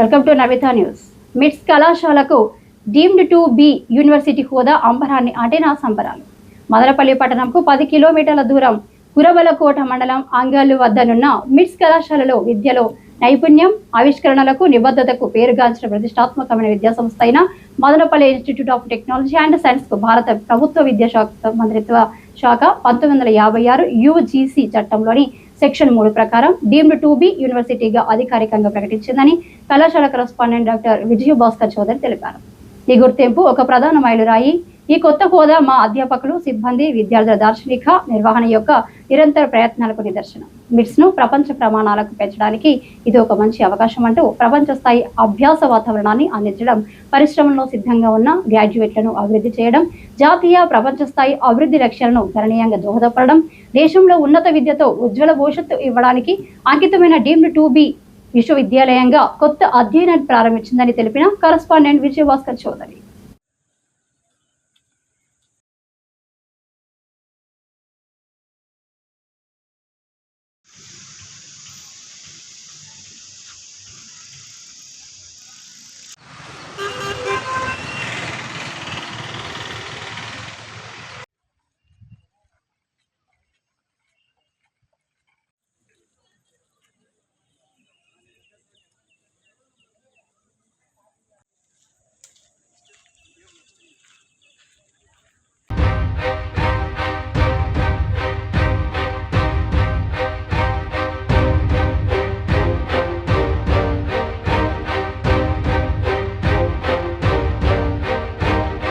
Welcome to Navitha news. మిట్స్ కళాశాలకు deemed to be university హోదా అంబరాన్ని అంటేనా సంబరాలు? మదనపల్లి పట్టణంకు పది కిలోమీటర్ల దూరం కురబలకోట మండలం అంగళ్ళు వద్దనున్న మిట్స్ కళాశాలలో విద్యలో నైపుణ్యం ఆవిష్కరణలకు నిబద్ధతకు పేరుగాంచిన ప్రతిష్టాత్మకమైన విద్యా సంస్థ అయిన Madanapalle institute of technology and సైన్స్కు భారత ప్రభుత్వ విద్యాశాఖ మంత్రిత్వ శాఖ పంతొమ్మిది వందల యాభై ఆరు యూజీసీ చట్టంలోని సెక్షన్ మూడు ప్రకారం డీమ్డ్ టు బి యూనివర్సిటీగా అధికారికంగా ప్రకటించిందని కళాశాల కరస్పాండెంట్ డాక్టర్ విజయ భాస్కర్ చౌదరి తెలిపారు. ఈ గుర్తింపు ఒక ప్రధాన మైలురాయి ఈ కొత్త హోదా మా అధ్యాపకులు సిబ్బంది విద్యార్థుల దార్శనిక నిర్వహణ యొక్క నిరంతర ప్రయత్నాలకు నిదర్శనం. మిట్స్ను ప్రపంచ ప్రమాణాలకు పెంచడానికి ఇది ఒక మంచి అవకాశం అంటూ ప్రపంచ స్థాయి అభ్యాస వాతావరణాన్ని అందించడం పరిశ్రమలో సిద్ధంగా ఉన్న గ్రాడ్యుయేట్లను అభివృద్ధి చేయడం జాతీయ ప్రపంచ స్థాయి అభివృద్ధి లక్ష్యాలను గణనీయంగా దోహదపడడం దేశంలో ఉన్నత విద్యతో ఉజ్వల భవిష్యత్తు ఇవ్వడానికి అంకితమైన డీమ్డ్ టూ బి విశ్వవిద్యాలయంగా కొత్త అధ్యయనాన్ని ప్రారంభించిందని తెలిపిన కరస్పాండెంట్ విజయభాస్కర్ చౌదరి.